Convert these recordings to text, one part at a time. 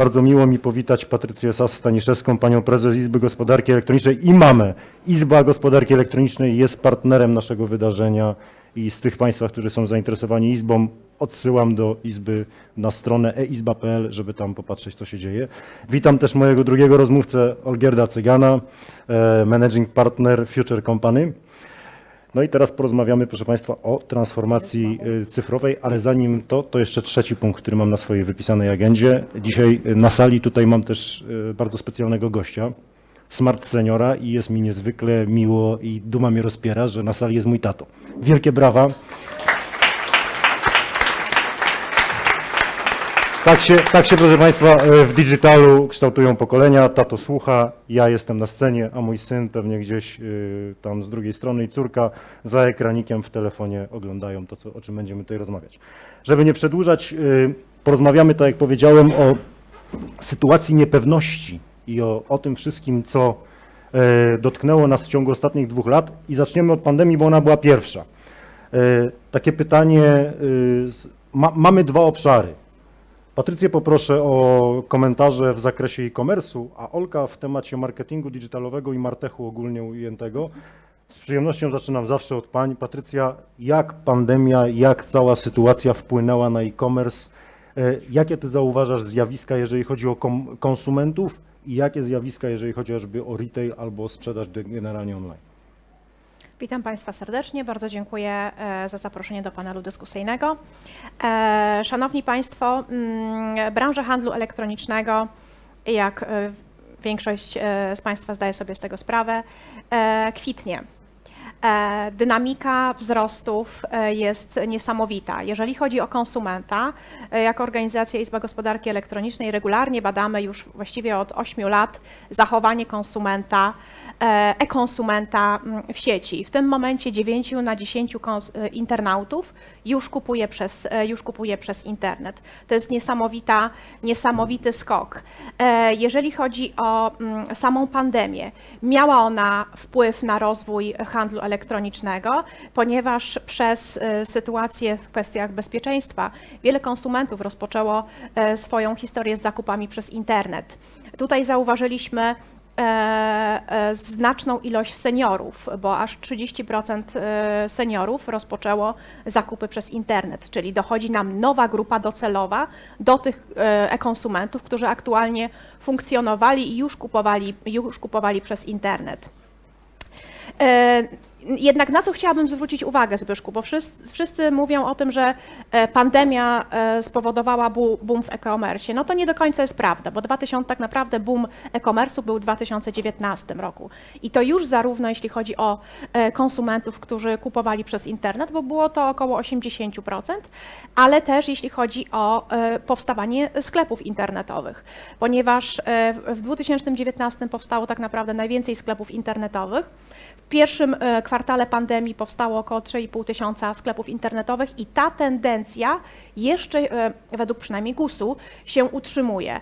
bardzo miło mi powitać Patrycję Sas-Staniszewską, panią prezes Izby Gospodarki Elektronicznej i mamę. Izba Gospodarki Elektronicznej jest partnerem naszego wydarzenia i z tych Państwa, którzy są zainteresowani Izbą, odsyłam do Izby na stronę eizba.pl, żeby tam popatrzeć, co się dzieje. Witam też mojego drugiego rozmówcę, Olgierda Cygana, e, Managing Partner Future Company. No i teraz porozmawiamy, proszę Państwa, o transformacji y, cyfrowej, ale zanim to, to jeszcze trzeci punkt, który mam na swojej wypisanej agendzie. Dzisiaj y, na sali tutaj mam też y, bardzo specjalnego gościa, Smart Seniora i jest mi niezwykle miło i duma mnie rozpiera, że na sali jest mój tato. Wielkie brawa. Tak się, tak się, proszę Państwa, e, w digitalu kształtują pokolenia. Tato słucha, ja jestem na scenie, a mój syn pewnie gdzieś y, tam z drugiej strony i córka za ekranikiem w telefonie oglądają to, co, o czym będziemy tutaj rozmawiać. Żeby nie przedłużać, y, porozmawiamy, tak jak powiedziałem, o sytuacji niepewności i o, o tym wszystkim, co e, dotknęło nas w ciągu ostatnich dwóch lat i zaczniemy od pandemii, bo ona była pierwsza. E, Takie pytanie, y, ma, mamy dwa obszary. Patrycję poproszę o komentarze w zakresie e-commerce'u, a Olka w temacie marketingu digitalowego i martechu ogólnie ujętego. Z przyjemnością zaczynam zawsze od Pań. Patrycja, jak pandemia, jak cała sytuacja wpłynęła na e-commerce? E, Jakie Ty zauważasz zjawiska, jeżeli chodzi o konsumentów i jakie zjawiska, jeżeli chodzi chociażby o retail albo sprzedaż generalnie online? Witam Państwa serdecznie. Bardzo dziękuję e, za zaproszenie do panelu dyskusyjnego. E, Szanowni Państwo, mm, branża handlu elektronicznego, jak e, większość z Państwa zdaje sobie z tego sprawę, kwitnie. Dynamika wzrostów jest niesamowita. Jeżeli chodzi o konsumenta, jako organizacja Izba Gospodarki Elektronicznej regularnie badamy już właściwie od 8 lat zachowanie konsumenta, e-konsumenta mm, w sieci. W tym momencie 9 na 10 kons- e, internautów już kupuje, przez, e, już kupuje przez internet. To jest niesamowita, niesamowity skok. E, Jeżeli chodzi o mm, samą pandemię, miała ona wpływ na rozwój handlu elektronicznego, ponieważ przez e, sytuację w kwestiach bezpieczeństwa wiele konsumentów rozpoczęło e, swoją historię z zakupami przez internet. Tutaj zauważyliśmy e, e, znaczną ilość seniorów, bo aż 30% e, seniorów rozpoczęło zakupy przez internet, czyli dochodzi nam nowa grupa docelowa do tych e, e-konsumentów, którzy aktualnie funkcjonowali i już kupowali, już kupowali przez internet. Jednak na co chciałabym zwrócić uwagę, Zbyszku, bo wszyscy, wszyscy mówią o tym, że e, pandemia e, spowodowała boom w e-commerce. No to nie do końca jest prawda, bo 2000, tak naprawdę boom e-commerce'u był w 2019 roku. I to już zarówno jeśli chodzi o e, konsumentów, którzy kupowali przez internet, bo było to około 80%, ale też jeśli chodzi o powstawanie sklepów internetowych, ponieważ w 2019 powstało tak naprawdę najwięcej sklepów internetowych. Pierwszym e, kwartale pandemii powstało około 3,5 tysiąca sklepów internetowych i ta tendencja jeszcze e, według przynajmniej GUS-u się utrzymuje.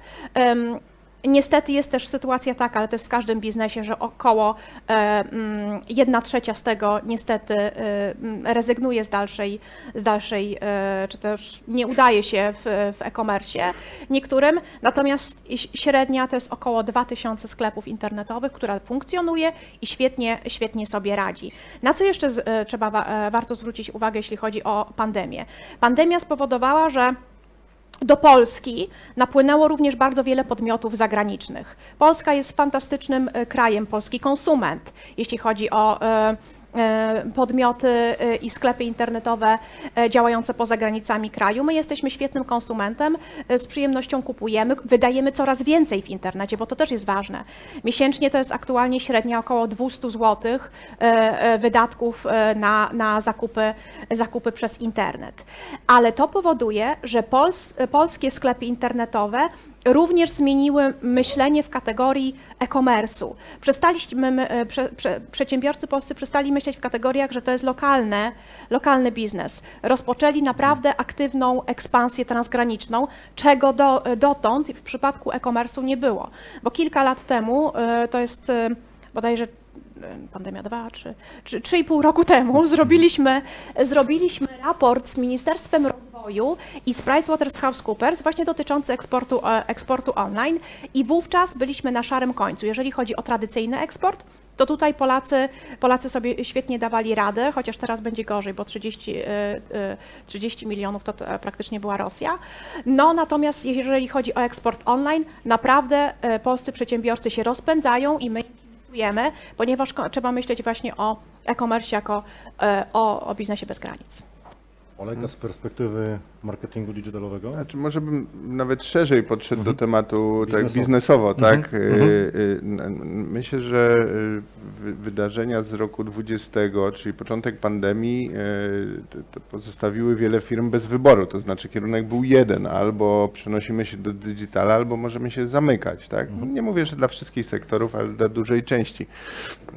Niestety jest też sytuacja taka, ale to jest w każdym biznesie, że około e, mm, trzecia z tego niestety e, mm, rezygnuje z dalszej, z dalszej e, czy też nie udaje się w, w e-commerce niektórym, natomiast średnia to jest około 2000 sklepów internetowych, która funkcjonuje i świetnie, świetnie sobie radzi. Na co jeszcze trzeba wa- warto zwrócić uwagę, jeśli chodzi o pandemię? Pandemia spowodowała, że do Polski napłynęło również bardzo wiele podmiotów zagranicznych. Polska jest fantastycznym e, krajem, polski konsument, jeśli chodzi o e, podmioty e, i sklepy internetowe e, działające poza granicami kraju. My jesteśmy świetnym konsumentem, e, z przyjemnością kupujemy, wydajemy coraz więcej w internecie, bo to też jest ważne. Miesięcznie to jest aktualnie średnia około 200 zł e, wydatków e, na, na zakupy, zakupy przez internet. Ale to powoduje, że pols, polskie sklepy internetowe również zmieniły myślenie w kategorii e-commerce'u. Przestaliśmy, my, e, prze, prze, przedsiębiorcy polscy przestali myśleć w kategoriach, że to jest lokalne, lokalny biznes. Rozpoczęli naprawdę aktywną ekspansję transgraniczną, czego do, dotąd w przypadku e-commerce'u nie było. Bo kilka lat temu, e, to jest e, bodajże pandemia 2, czy, czy 3,5 roku temu zrobiliśmy, zrobiliśmy raport z Ministerstwem Rozwoju i z PricewaterhouseCoopers właśnie dotyczący eksportu, e, eksportu online i wówczas byliśmy na szarym końcu. Jeżeli chodzi o tradycyjny eksport, to tutaj Polacy, Polacy sobie świetnie dawali radę, chociaż teraz będzie gorzej, bo 30, e, e, 30 milionów to e, praktycznie była Rosja. No natomiast jeżeli chodzi o eksport online, naprawdę e, polscy przedsiębiorcy się rozpędzają i my ponieważ trzeba myśleć właśnie o e-commerce jako e, o, o biznesie bez granic. Olega z perspektywy marketingu digitalowego. Znaczy, może bym nawet szerzej podszedł do Mhm. tematu tak Biznesowo. tak? Mhm, Y, mhm. y, Myślę, że y, wy- wydarzenia z roku 20, czyli początek pandemii, pozostawiły wiele firm bez wyboru. To znaczy kierunek był jeden, albo przenosimy się do digitala, albo możemy się zamykać, tak? Mhm. Nie mówię, że dla wszystkich sektorów, ale dla dużej części.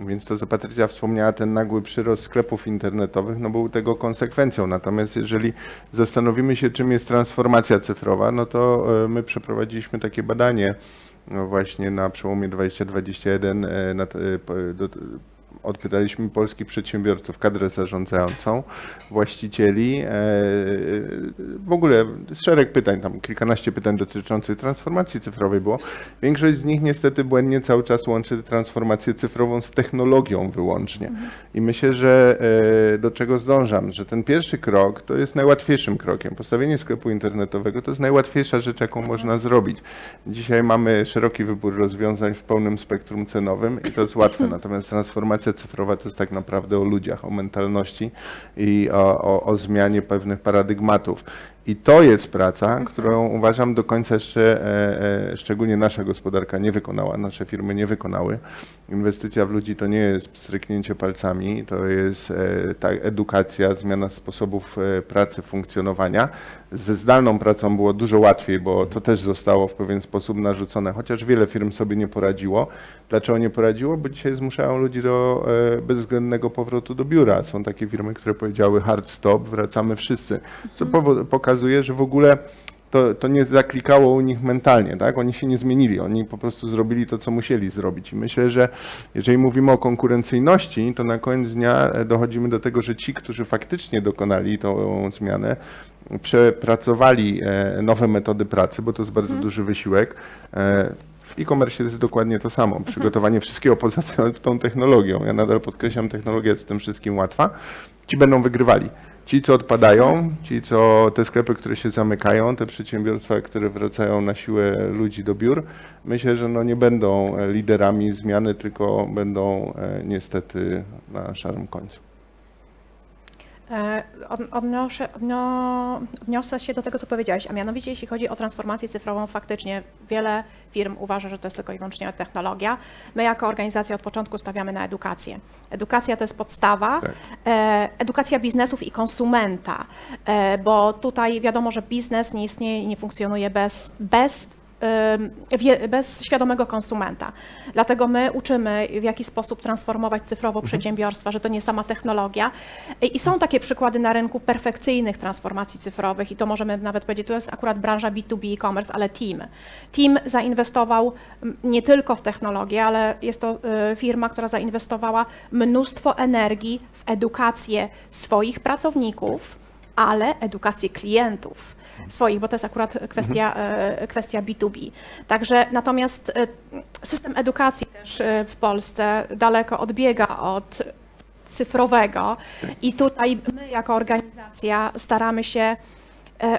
Więc to, co Patrycja wspomniała, ten nagły przyrost sklepów internetowych, no był tego konsekwencją. Natomiast jeżeli zastanowimy się, czym jest transformacja cyfrowa, no to e, my przeprowadziliśmy takie badanie no właśnie na przełomie 2021 e, na, do, odpytaliśmy polskich przedsiębiorców, kadrę zarządzającą, właścicieli, e, w ogóle szereg pytań, tam kilkanaście pytań dotyczących transformacji cyfrowej było. Większość z nich niestety błędnie cały czas łączy transformację cyfrową z technologią wyłącznie. I myślę, że e, do czego zdążam, że ten pierwszy krok to jest najłatwiejszym krokiem. Postawienie sklepu internetowego to jest najłatwiejsza rzecz, jaką można zrobić. Dzisiaj mamy szeroki wybór rozwiązań w pełnym spektrum cenowym i to jest łatwe. Natomiast transformacja cyfrowa to jest tak naprawdę o ludziach, o mentalności i o, o, o zmianie pewnych paradygmatów. I to jest praca, którą uważam do końca jeszcze, e, e, szczególnie nasza gospodarka nie wykonała, nasze firmy nie wykonały. Inwestycja w ludzi to nie jest stryknięcie palcami, to jest e, ta edukacja, zmiana sposobów e, pracy, funkcjonowania. Ze zdalną pracą było dużo łatwiej, bo to też zostało w pewien sposób narzucone, chociaż wiele firm sobie nie poradziło. Dlaczego nie poradziło? Bo dzisiaj zmuszają ludzi do e, bezwzględnego powrotu do biura. Są takie firmy, które powiedziały hard stop, wracamy wszyscy, co powo- pokazuje, że w ogóle to, to nie zaklikało u nich mentalnie, tak? Oni się nie zmienili, oni po prostu zrobili to, co musieli zrobić. I myślę, że jeżeli mówimy o konkurencyjności, to na koniec dnia e, dochodzimy do tego, że ci, którzy faktycznie dokonali tą zmianę, przepracowali e, nowe metody pracy, bo to jest bardzo duży wysiłek. E, W e-commerce jest dokładnie to samo. Przygotowanie wszystkiego poza tą technologią. Ja nadal podkreślam, technologia jest w tym wszystkim łatwa. Ci będą wygrywali. Ci, co odpadają, ci, co te sklepy, które się zamykają, te przedsiębiorstwa, które wracają na siłę ludzi do biur, myślę, że no nie będą liderami zmiany, tylko będą e, niestety na szarym końcu. E, od- Odnoszę, odno, odniosę się do tego, co powiedziałeś, a mianowicie jeśli chodzi o transformację cyfrową, faktycznie wiele firm uważa, że to jest tylko i wyłącznie technologia. My jako organizacja od początku stawiamy na edukację. Edukacja to jest podstawa, Tak. e, edukacja biznesów i konsumenta, e, bo tutaj wiadomo, że biznes nie istnieje i nie funkcjonuje bez, bez bez świadomego konsumenta. Dlatego my uczymy, w jaki sposób transformować cyfrowo przedsiębiorstwa, że to nie sama technologia. I są takie przykłady na rynku perfekcyjnych transformacji cyfrowych i to możemy nawet powiedzieć, to jest akurat branża B2B e-commerce, ale Team. Team zainwestował nie tylko w technologię, ale jest to y, firma, która zainwestowała mnóstwo energii w edukację swoich pracowników, ale edukację klientów swoich, bo to jest akurat kwestia, e, kwestia B2B. Także natomiast e, system edukacji też e, w Polsce daleko odbiega od cyfrowego i tutaj my jako organizacja staramy się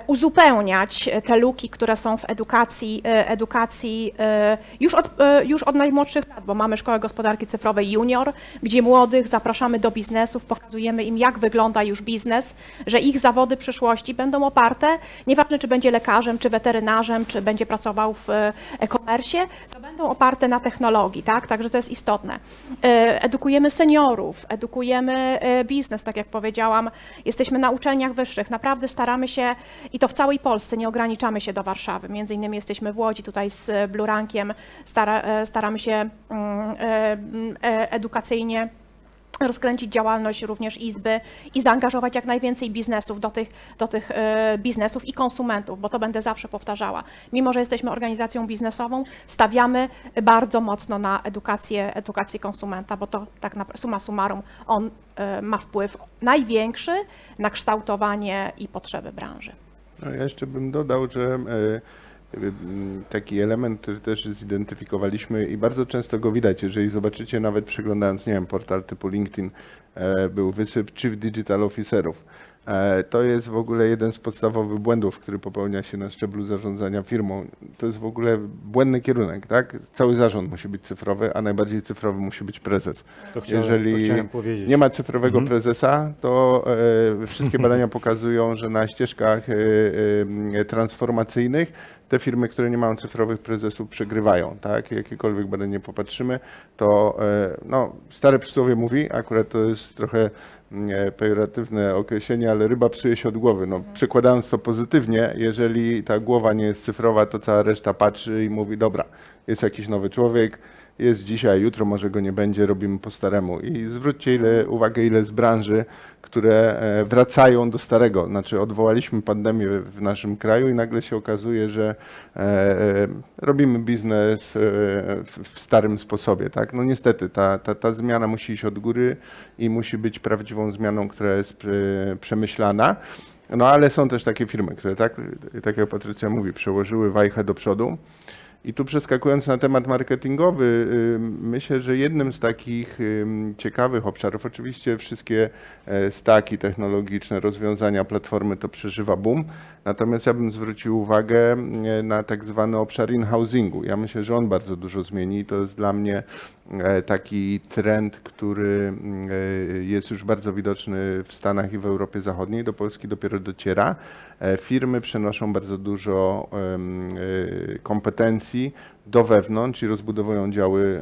uzupełniać te luki, które są w edukacji, e, edukacji e, już od, e, już od najmłodszych lat, bo mamy Szkołę Gospodarki Cyfrowej Junior, gdzie młodych zapraszamy do biznesów, pokazujemy im, jak wygląda już biznes, że ich zawody przyszłości będą oparte, nieważne czy będzie lekarzem, czy weterynarzem, czy będzie pracował w e, e-commerce, to będą oparte na technologii, tak? Także to jest istotne. E, Edukujemy seniorów, edukujemy e, biznes, tak jak powiedziałam. Jesteśmy na uczelniach wyższych, naprawdę staramy się i to w całej Polsce, nie ograniczamy się do Warszawy. Między innymi jesteśmy w Łodzi, tutaj z Blue Rankiem stara, e, staramy się mm, e, mm, e, edukacyjnie rozkręcić działalność również Izby i zaangażować jak najwięcej biznesów do tych, do tych e, biznesów i konsumentów, bo to będę zawsze powtarzała. Mimo, że jesteśmy organizacją biznesową, stawiamy bardzo mocno na edukację, edukację konsumenta, bo to tak naprawdę summa summarum on e, ma wpływ największy na kształtowanie i potrzeby branży. No, ja jeszcze bym dodał, że e, taki element, który też zidentyfikowaliśmy i bardzo często go widać, jeżeli zobaczycie nawet przeglądając, nie wiem, portal typu LinkedIn, e, był wysyp Chief Digital Officerów. E, To jest w ogóle jeden z podstawowych błędów, który popełnia się na szczeblu zarządzania firmą. To jest w ogóle błędny kierunek, tak? Cały zarząd musi być cyfrowy, a najbardziej cyfrowy musi być prezes. To chciałem, Jeżeli to chciałem powiedzieć. nie ma cyfrowego Mhm. prezesa, to e, wszystkie badania pokazują, że na ścieżkach transformacyjnych te firmy, które nie mają cyfrowych prezesów, przegrywają. Tak? Jakiekolwiek badanie popatrzymy, to e, no, stare przysłowie mówi, akurat to jest trochę mm, e, pejoratywne określenie, ale ryba psuje się od głowy. No, przekładając to pozytywnie, jeżeli ta głowa nie jest cyfrowa, to cała reszta patrzy i mówi, dobra, jest jakiś nowy człowiek, jest dzisiaj, jutro może go nie będzie, robimy po staremu. I zwróćcie ile, uwagę, ile z branży, które e, wracają do starego. Znaczy odwołaliśmy pandemię w naszym kraju i nagle się okazuje, że e, e, robimy biznes w, starym sposobie. Tak? No niestety, ta, ta, ta zmiana musi iść od góry i musi być prawdziwą zmianą, która jest przemyślana. No ale są też takie firmy, które tak, tak jak Patrycja mówi, przełożyły wajchę do przodu. I tu przeskakując na temat marketingowy, myślę, że jednym z takich ciekawych obszarów, oczywiście wszystkie e, staki technologiczne, rozwiązania, platformy to przeżywa boom, natomiast ja bym zwrócił uwagę e, na tak zwany obszar in-housingu. Ja myślę, że on bardzo dużo zmieni i to jest dla mnie e, taki trend, który e, jest już bardzo widoczny w Stanach i w Europie Zachodniej, do Polski dopiero dociera. Firmy przenoszą bardzo dużo kompetencji do wewnątrz i rozbudowują działy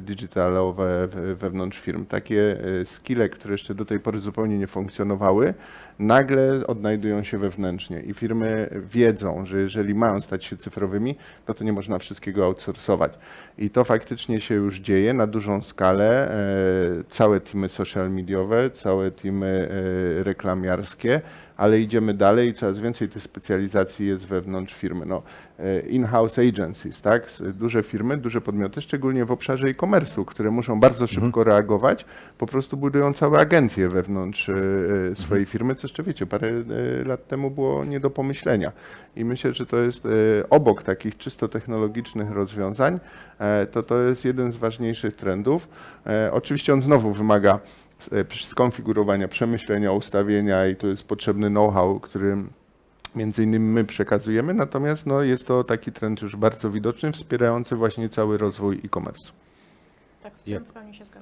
digitalowe we- wewnątrz firm. Takie skille, które jeszcze do tej pory zupełnie nie funkcjonowały, nagle odnajdują się wewnętrznie i firmy wiedzą, że jeżeli mają stać się cyfrowymi, no to nie można wszystkiego outsourcować. I to faktycznie się już dzieje na dużą skalę. E, Całe teamy social mediowe, całe teamy e, reklamiarskie, ale idziemy dalej i coraz więcej tych specjalizacji jest wewnątrz firmy. No, e, in-house agencies, tak? Duże firmy, duże podmioty, szczególnie w obszarze e-commerce'u, które muszą bardzo szybko reagować, po prostu budują całe agencje wewnątrz swojej firmy, co jeszcze wiecie, parę e, lat temu było nie do pomyślenia. I myślę, że to jest e, obok takich czysto technologicznych rozwiązań, e, to to jest jeden z ważniejszych trendów. Oczywiście on znowu wymaga skonfigurowania, przemyślenia, ustawienia i tu jest potrzebny know-how, który między innymi my przekazujemy, natomiast no, jest to taki trend już bardzo widoczny, wspierający właśnie cały rozwój e-commerce. Tak, z tym pełni się zgadzam.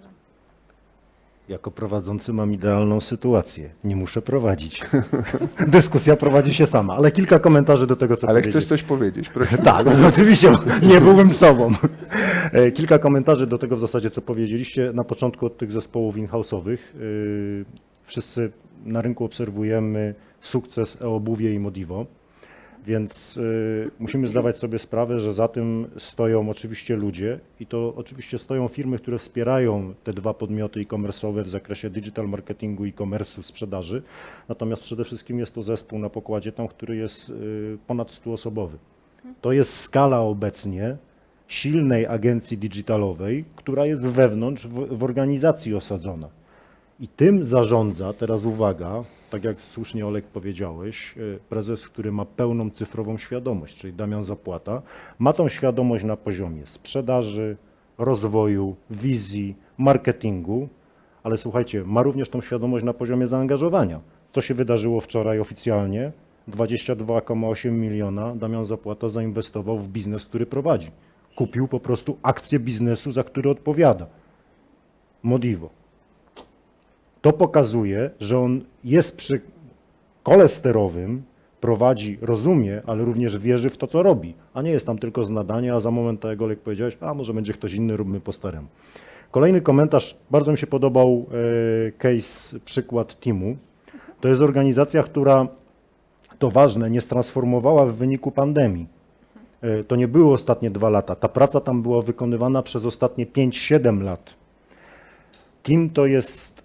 Jako prowadzący mam idealną sytuację. Nie muszę prowadzić. Dyskusja prowadzi się sama, ale kilka komentarzy do tego, co Ale chcesz coś powiedzieć, proszę. Tak, no, oczywiście, nie byłbym sobą. E, Kilka komentarzy do tego w zasadzie, co powiedzieliście na początku od tych zespołów in-house'owych. Yy, Wszyscy na rynku obserwujemy sukces e-obuwie i Modivo, więc yy, musimy zdawać sobie sprawę, że za tym stoją oczywiście ludzie i to oczywiście stoją firmy, które wspierają te dwa podmioty e-commerce'owe w zakresie digital marketingu, e-commerce'u, sprzedaży. Natomiast przede wszystkim jest to zespół na pokładzie tam, który jest yy, ponad 100-osobowy. To jest skala obecnie silnej agencji digitalowej, która jest wewnątrz w, w organizacji osadzona. I tym zarządza, teraz uwaga, tak jak słusznie Olek powiedziałeś, y, prezes, który ma pełną cyfrową świadomość, czyli Damian Zapłata, ma tą świadomość na poziomie sprzedaży, rozwoju, wizji, marketingu, ale słuchajcie, ma również tą świadomość na poziomie zaangażowania. Co się wydarzyło wczoraj oficjalnie? 22,8 miliona Damian Zapłata zainwestował w biznes, który prowadzi. Kupił po prostu akcję biznesu, za który odpowiada. Modivo. To pokazuje, że on jest przy kole sterowym, prowadzi, rozumie, ale również wierzy w to, co robi, a nie jest tam tylko z nadania, a za moment, tak jak powiedziałeś, a może będzie ktoś inny, róbmy po staremu. Kolejny komentarz, bardzo mi się podobał e, case, przykład Teamu. To jest organizacja, która, to ważne, nie transformowała w wyniku pandemii. E, To nie były ostatnie dwa lata. Ta praca tam była wykonywana przez ostatnie 5-7 lat. Kim to jest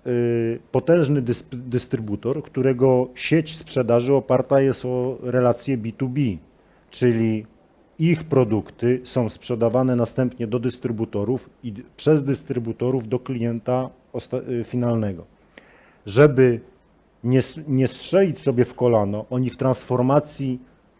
potężny dys, dystrybutor, którego sieć sprzedaży oparta jest o relacje B2B, czyli ich produkty są sprzedawane następnie do dystrybutorów i przez dystrybutorów do klienta y, finalnego. Żeby nie, nie strzelić sobie w kolano, oni w transformacji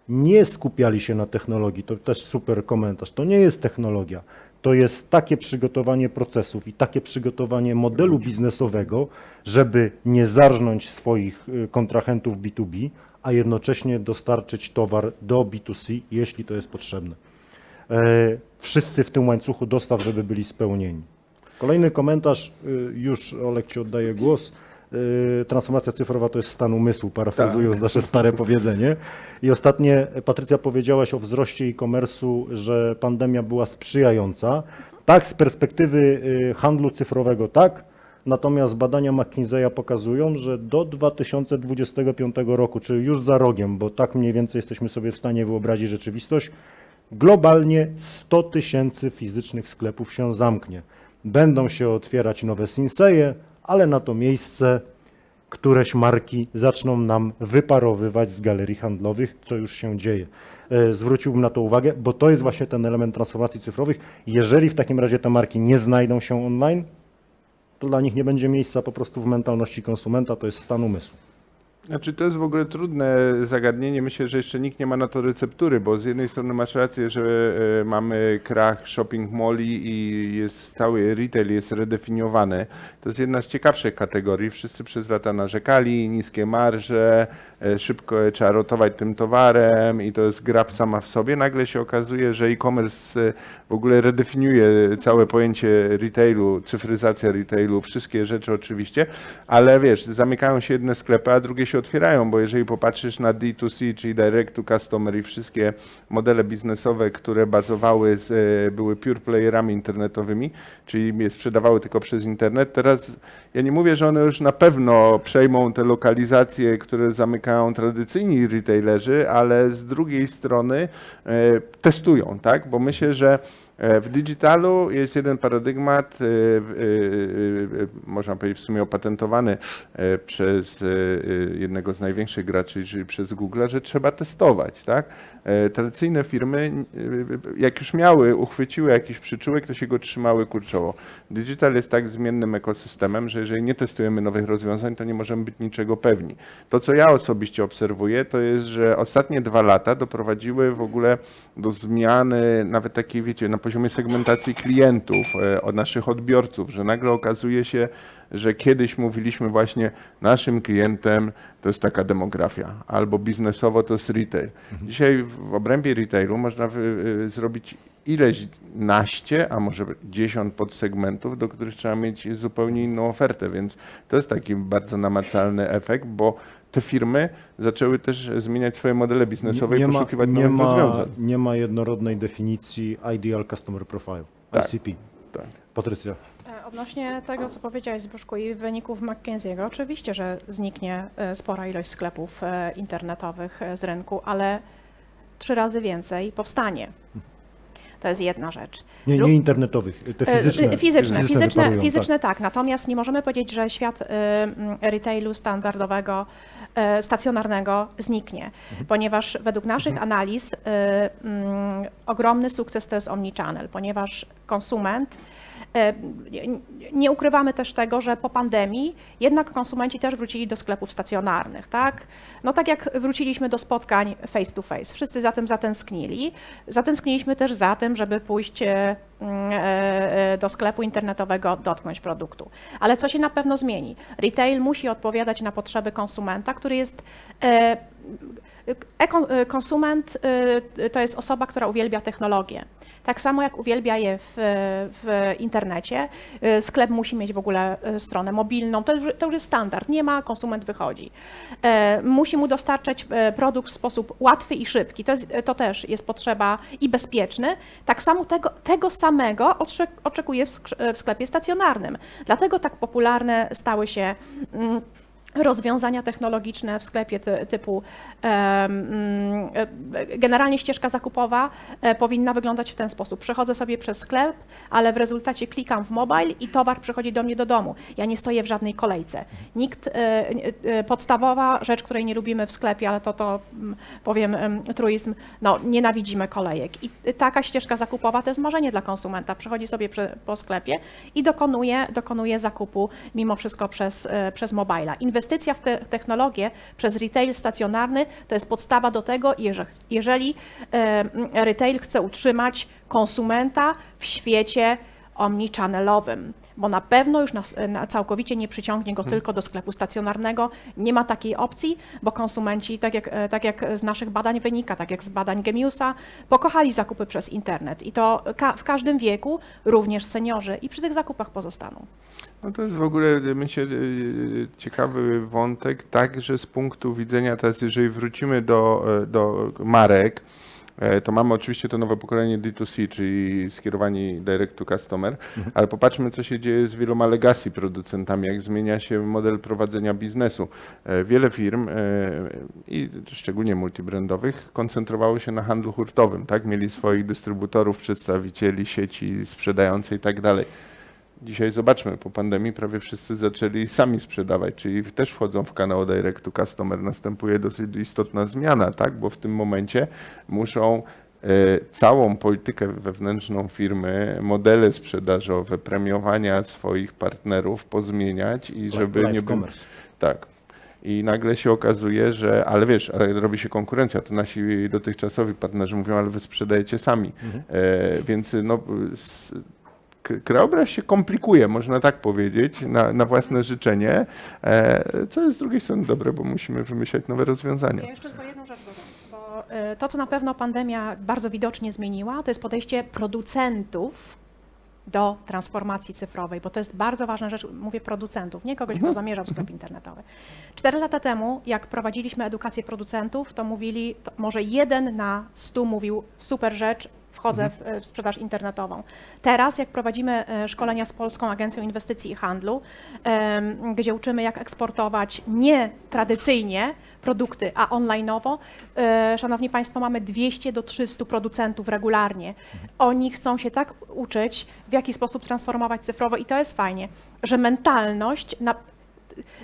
nie skupiali się na technologii. To też super komentarz. To nie jest technologia. To jest takie przygotowanie procesów i takie przygotowanie modelu biznesowego, żeby nie zarżnąć swoich y, kontrahentów B2B, a jednocześnie dostarczyć towar do B2C, jeśli to jest potrzebne. E, Wszyscy w tym łańcuchu dostaw, żeby byli spełnieni. Kolejny komentarz, y, już Olek Ci oddaję głos. Y, Transformacja cyfrowa to jest stan umysłu, parafrazując nasze stare powiedzenie. I ostatnie, Patrycja, powiedziałaś o wzroście e-commerce'u, że pandemia była sprzyjająca. Tak, z perspektywy y, handlu cyfrowego tak, natomiast badania McKinsey'a pokazują, że do 2025 roku, czyli już za rogiem, bo tak mniej więcej jesteśmy sobie w stanie wyobrazić rzeczywistość, Globalnie 100 tysięcy fizycznych sklepów się zamknie. Będą się otwierać nowe Sinseje, ale na to miejsce któreś marki zaczną nam wyparowywać z galerii handlowych, co już się dzieje. E, Zwróciłbym na to uwagę, bo to jest właśnie ten element transformacji cyfrowych. Jeżeli w takim razie te marki nie znajdą się online, to dla nich nie będzie miejsca po prostu w mentalności konsumenta, to jest stan umysłu. Znaczy to jest w ogóle trudne zagadnienie. Myślę, że jeszcze nikt nie ma na to receptury, bo z jednej strony masz rację, że e, mamy krach shopping malli i jest cały retail jest redefiniowany. To jest jedna z ciekawszych kategorii. Wszyscy przez lata narzekali, niskie marże, szybko e, trzeba rotować tym towarem i to jest gra sama w sobie. Nagle się okazuje, że e-commerce e, w ogóle redefiniuje całe pojęcie retailu, cyfryzacja retailu, wszystkie rzeczy oczywiście, ale wiesz, zamykają się jedne sklepy, a drugie się otwierają, bo jeżeli popatrzysz na D2C, czyli Direct to Customer i wszystkie modele biznesowe, które bazowały, z, e, były pure playerami internetowymi, czyli je sprzedawały tylko przez internet, teraz ja nie mówię, że one już na pewno przejmą te lokalizacje, które zamykają tradycyjni retailerzy, ale z drugiej strony e, testują, tak? Bo myślę, że e, w digitalu jest jeden paradygmat, e, można powiedzieć w sumie opatentowany przez jednego z największych graczy, czyli przez Google, że trzeba testować, tak? E, Tradycyjne firmy, e, jak już miały, uchwyciły jakiś przyczółek, to się go trzymały kurczowo. Digital jest tak zmiennym ekosystemem, że jeżeli nie testujemy nowych rozwiązań, to nie możemy być niczego pewni. To, co ja osobiście obserwuję, to jest, że ostatnie dwa lata doprowadziły w ogóle do zmiany, nawet takiej, wiecie, na poziomie segmentacji klientów, e, od naszych odbiorców, że nagle okazuje się, że kiedyś mówiliśmy właśnie naszym klientem to jest taka demografia, albo biznesowo to jest retail. Dzisiaj w obrębie retailu można y, zrobić ileś naście, a może dziesiąt podsegmentów, do których trzeba mieć zupełnie inną ofertę, więc to jest taki bardzo namacalny efekt, bo te firmy zaczęły też zmieniać swoje modele biznesowe i poszukiwać nie nowych ma, rozwiązań. nie ma jednorodnej definicji Ideal Customer Profile, Tak. ICP. Tak. Patrycja. Odnośnie tego, co powiedziałeś Zbyszku i wyników McKinsey'ego, oczywiście, że zniknie e, spora ilość sklepów e, internetowych e, z rynku, ale trzy razy więcej powstanie. To jest jedna rzecz. Nie, nie internetowych, te fizyczne. Fizyczne, fizyczne, wyparują, fizyczne tak. Natomiast nie możemy powiedzieć, że świat retailu standardowego, stacjonarnego zniknie, Mhm. ponieważ według naszych analiz y, mm, ogromny sukces to jest omnichannel, ponieważ konsument nie- nie ukrywamy też tego, że po pandemii jednak konsumenci też wrócili do sklepów stacjonarnych, tak? No tak jak wróciliśmy do spotkań face to face. Wszyscy za tym zatęsknili. Zatęskniliśmy też za tym, żeby pójść e, mm, e, e, do sklepu internetowego, dotknąć produktu. Ale co się na pewno zmieni? Retail musi odpowiadać na potrzeby konsumenta, który jest e, e, konsument e, to jest osoba, która uwielbia technologię. Tak samo jak uwielbia je w, w internecie, y, sklep musi mieć w ogóle y, stronę mobilną. To już, to już jest standard. Nie ma, konsument wychodzi. E, Musi mu dostarczać e, produkt w sposób łatwy i szybki. To, jest, to też jest potrzeba i bezpieczny. Tak samo tego, tego samego oczekuje w sk- w sklepie stacjonarnym. Dlatego tak popularne stały się. Rozwiązania technologiczne w sklepie ty, typu mm, e, generalnie ścieżka zakupowa e, powinna wyglądać w ten sposób. Przechodzę sobie przez sklep, ale w rezultacie klikam w mobile i towar przychodzi do mnie do domu. Ja nie stoję w żadnej kolejce. Nikt, e, podstawowa rzecz, której nie lubimy w sklepie, ale to, to mm, powiem em, truizm, no nienawidzimy kolejek. I taka ścieżka zakupowa to jest marzenie dla konsumenta. Przechodzi sobie po sklepie i dokonuje, dokonuje zakupu mimo wszystko przez, przez mobila. Inwestycja w te technologię przez retail stacjonarny to jest podstawa do tego, jeżeli, e, retail chce utrzymać konsumenta w świecie omnichannelowym, bo na pewno już nas, na, całkowicie nie przyciągnie go tylko do sklepu stacjonarnego. Nie ma takiej opcji, bo konsumenci, tak jak, e, tak jak z naszych badań wynika, tak jak z badań Gemiusa, pokochali zakupy przez internet i to ka w każdym wieku, również seniorzy i przy tych zakupach pozostaną. No to jest w ogóle, myślę, y, ciekawy wątek, także z punktu widzenia teraz, jeżeli wrócimy do, e, do marek, e, to mamy oczywiście to nowe pokolenie D2C, czyli skierowani direct to customer, ale popatrzmy, co się dzieje z wieloma legacy producentami, jak zmienia się model prowadzenia biznesu. E, Wiele firm, e, i szczególnie multibrandowych, koncentrowało się na handlu hurtowym, tak? Mieli swoich dystrybutorów, przedstawicieli sieci sprzedającej i tak dalej. Dzisiaj zobaczmy, po pandemii prawie wszyscy zaczęli sami sprzedawać, czyli też wchodzą w kanał Direct to Customer. Następuje dosyć istotna zmiana, tak? bo w tym momencie muszą e, całą politykę wewnętrzną firmy, modele sprzedażowe, premiowania swoich partnerów pozmieniać i żeby Live nie było. Tak. I nagle się okazuje, że, ale wiesz, ale robi się konkurencja, to nasi dotychczasowi partnerzy mówią, ale wy sprzedajecie sami. E, więc no, krajobraz się komplikuje, można tak powiedzieć, na, na własne życzenie, e, co jest z drugiej strony dobre, bo musimy wymyślać nowe rozwiązania. Ja jeszcze tylko jedną rzecz dodam, bo y, to, co na pewno pandemia bardzo widocznie zmieniła, to jest podejście producentów do transformacji cyfrowej, bo to jest bardzo ważna rzecz, mówię producentów, nie kogoś, kto zamierzał sklep internetowy. Cztery lata temu, jak prowadziliśmy edukację producentów, to mówili, to może jeden na stu mówił super rzecz, wchodzę w, sprzedaż internetową. Teraz, jak prowadzimy e, szkolenia z Polską Agencją Inwestycji i Handlu, gdzie uczymy, jak eksportować nie tradycyjnie produkty, a online'owo, e, szanowni Państwo, mamy 200 do 300 producentów regularnie. Oni chcą się tak uczyć, w jaki sposób transformować cyfrowo i to jest fajnie, że mentalność na,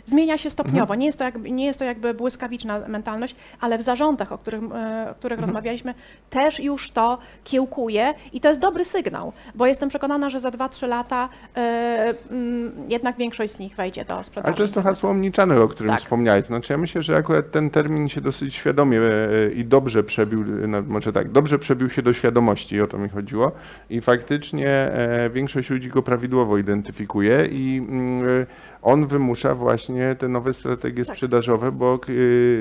zmienia się stopniowo. Nie, jest to jakby, nie jest to jakby błyskawiczna mentalność, ale w zarządach, o których, e, o których rozmawialiśmy, też już to kiełkuje i to jest dobry sygnał, bo jestem przekonana, że za 2-3 lata e, mm, jednak większość z nich wejdzie do sprzedaży. Ale to jest to hasło omnichannel, o którym Tak. wspomniałeś. Znaczy ja myślę, że akurat ten termin się dosyć świadomie e, i dobrze przebił, no, może tak, dobrze przebił się do świadomości, o to mi chodziło. I faktycznie większość ludzi go prawidłowo identyfikuje i mm, on wymusza właśnie te nowe strategie Tak. sprzedażowe, bo e,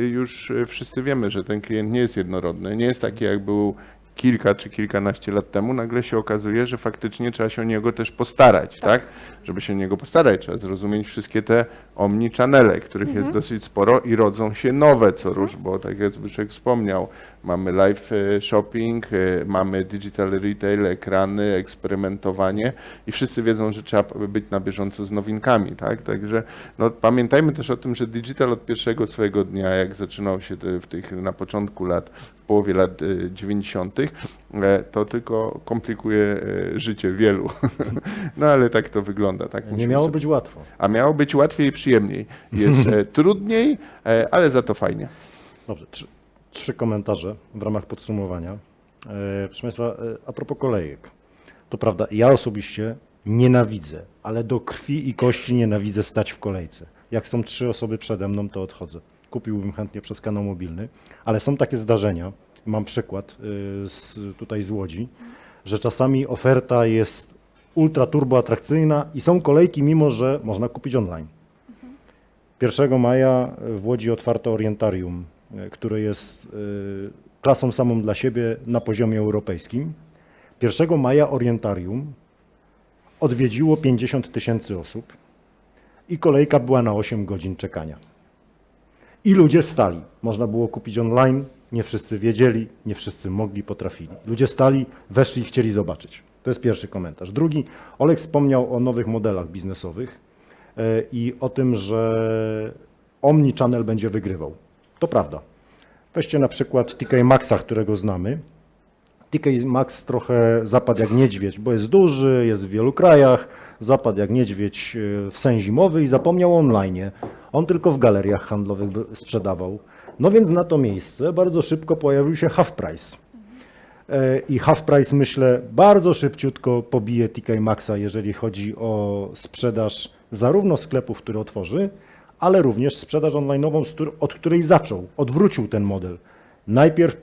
już wszyscy wiemy, że ten klient nie jest jednorodny, nie jest taki jak był kilka czy kilkanaście lat temu, nagle się okazuje, że faktycznie trzeba się o niego też postarać, tak? Żeby się niego postarać, trzeba zrozumieć wszystkie te omnichannele, których Mhm. jest dosyć sporo i rodzą się nowe co rusz, bo tak jak Zbyszek wspomniał, mamy live e, shopping, e, mamy digital retail, ekrany, eksperymentowanie i wszyscy wiedzą, że trzeba być na bieżąco z nowinkami, tak? Także no, pamiętajmy też o tym, że digital od pierwszego swojego dnia, jak zaczynał się w tych na początku lat, w połowie lat e, 90., e, to tylko komplikuje e, życie wielu. No ale tak to wygląda, tak? Nie miało sobie- być łatwo. A miało być łatwiej i przyjemniej. Jest e, trudniej, e, ale za to fajnie. Dobrze, trzy, trzy komentarze w ramach podsumowania. E, proszę Państwa, e, a propos kolejek. To prawda, ja osobiście nienawidzę, ale do krwi i kości nienawidzę stać w kolejce. Jak są trzy osoby przede mną, to odchodzę. Kupiłbym chętnie przez kanał mobilny, ale są takie zdarzenia, mam przykład y, z, tutaj z Łodzi, że czasami oferta jest ultra turbo atrakcyjna i są kolejki, mimo że można kupić online. 1 maja w Łodzi otwarto orientarium, e, które jest e, klasą samą dla siebie na poziomie europejskim. 1 maja orientarium odwiedziło 50 tysięcy osób i kolejka była na 8 godzin czekania. I ludzie stali. Można było kupić online, nie wszyscy wiedzieli, nie wszyscy mogli, potrafili. Ludzie stali, weszli i chcieli zobaczyć. To jest pierwszy komentarz. Drugi, Olek wspomniał o nowych modelach biznesowych e, i o tym, że Omnichannel będzie wygrywał. To prawda. Weźcie na przykład TK Maxa, którego znamy. TK Max trochę zapadł jak niedźwiedź, bo jest duży, jest w wielu krajach, zapadł jak niedźwiedź e, w sen zimowy i zapomniał online. On tylko w galeriach handlowych sprzedawał. No więc na to miejsce bardzo szybko pojawił się Half Price. E, I Half Price, myślę, bardzo szybciutko pobije TK Maxa, jeżeli chodzi o sprzedaż zarówno sklepów, które otworzy, ale również sprzedaż online'ową, od której zaczął, odwrócił ten model. Najpierw,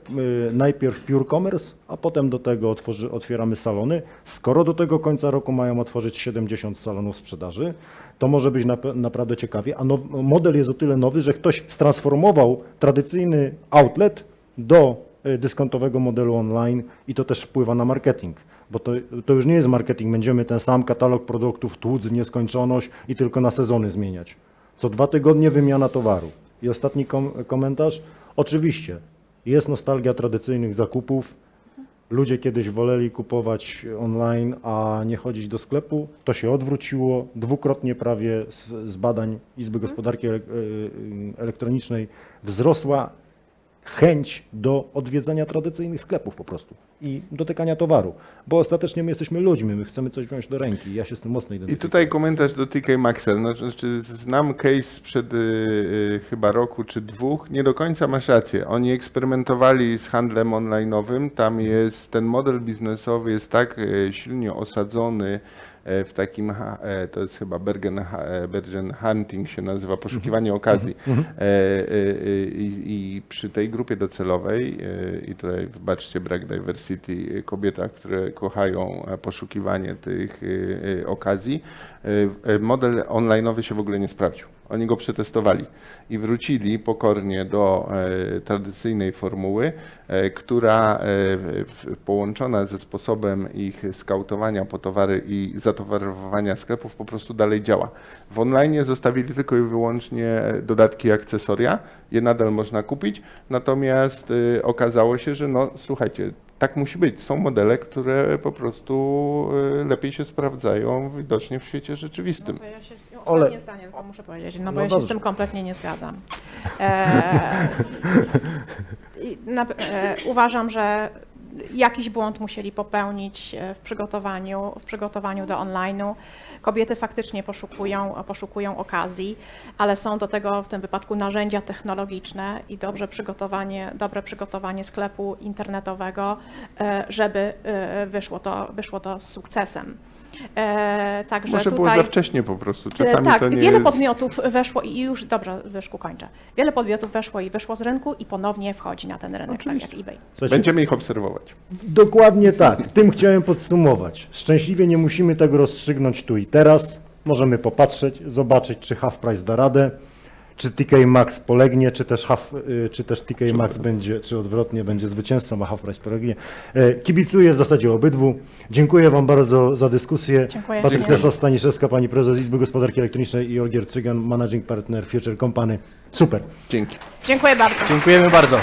y, najpierw Pure Commerce, a potem do tego otworzy, otwieramy salony. Skoro do tego końca roku mają otworzyć 70 salonów sprzedaży, to może być nap- naprawdę ciekawie. A now, model jest o tyle nowy, że ktoś stransformował tradycyjny outlet do y, dyskontowego modelu online i to też wpływa na marketing. Bo to, to już nie jest marketing, będziemy ten sam katalog produktów tłuc w nieskończoność i tylko na sezony zmieniać. Co dwa tygodnie wymiana towaru. I ostatni kom komentarz. Oczywiście jest nostalgia tradycyjnych zakupów. Ludzie kiedyś woleli kupować online, a nie chodzić do sklepu. To się odwróciło. Dwukrotnie prawie z, z badań Izby Gospodarki Ele- e, Elektronicznej wzrosła chęć do odwiedzania tradycyjnych sklepów po prostu i dotykania towaru. Bo ostatecznie my jesteśmy ludźmi, my chcemy coś wziąć do ręki. Ja się z tym mocno I identyfikuję. tutaj komentarz do TK Maxa. No, znaczy, znam case sprzed y, y, chyba roku czy dwóch. Nie do końca masz rację. Oni eksperymentowali z handlem online'owym. Tam jest ten model biznesowy jest tak y, silnie osadzony w takim, e, to jest chyba Bergen, e, Bergen Hunting się nazywa, poszukiwanie okazji. E, e, e, I, I przy tej grupie docelowej, e, i tutaj wybaczcie brak diversity, e, kobietach, które kochają e, poszukiwanie tych e, e, okazji, e, e, model online'owy się w ogóle nie sprawdził. Oni go przetestowali. I wrócili pokornie do e, tradycyjnej formuły, e, która e, połączona ze sposobem ich skautowania po towary i zatowarowywania sklepów po prostu dalej działa. W online zostawili tylko i wyłącznie dodatki i akcesoria, je nadal można kupić, natomiast okazało się, że no słuchajcie, tak musi być. Są modele, które po prostu e, lepiej się sprawdzają widocznie w świecie rzeczywistym. No to ja się ostatnie zdanie tylko muszę powiedzieć, no bo No ja się dobrze. z tym kompletnie nie zgadzam. E, i na, e, uważam, że jakiś błąd musieli popełnić e, w przygotowaniu, w przygotowaniu do online'u. Kobiety faktycznie poszukują, poszukują okazji, ale są do tego w tym wypadku narzędzia technologiczne i dobrze przygotowanie, dobre przygotowanie sklepu internetowego, e, żeby e, wyszło to, wyszło to z sukcesem. E, Także Może było tutaj... za wcześnie po prostu. Czasami tak, to nie wiele jest... podmiotów weszło i już, dobrze, Wyszku kończę. Wiele podmiotów weszło i wyszło z rynku i ponownie wchodzi na ten rynek, tak jak eBay. Słuchajcie, Będziemy ich obserwować. Dokładnie tak. Tym chciałem podsumować. Szczęśliwie nie musimy tego rozstrzygnąć tu i teraz. Możemy popatrzeć, zobaczyć, czy Half Price da radę, czy TK Max polegnie, czy też, half, y, czy też TK Max będzie, czy odwrotnie będzie zwycięzcą, a Half Price polegnie. E, Kibicuję w zasadzie obydwu. Dziękuję Wam bardzo za dyskusję. Dziękuję. Patrycja. Staniszewska, Pani Prezes Izby Gospodarki Elektronicznej i Olgier Cygan, Managing Partner Future Company. Super. Dzięki. Dziękuję bardzo. Dziękujemy bardzo.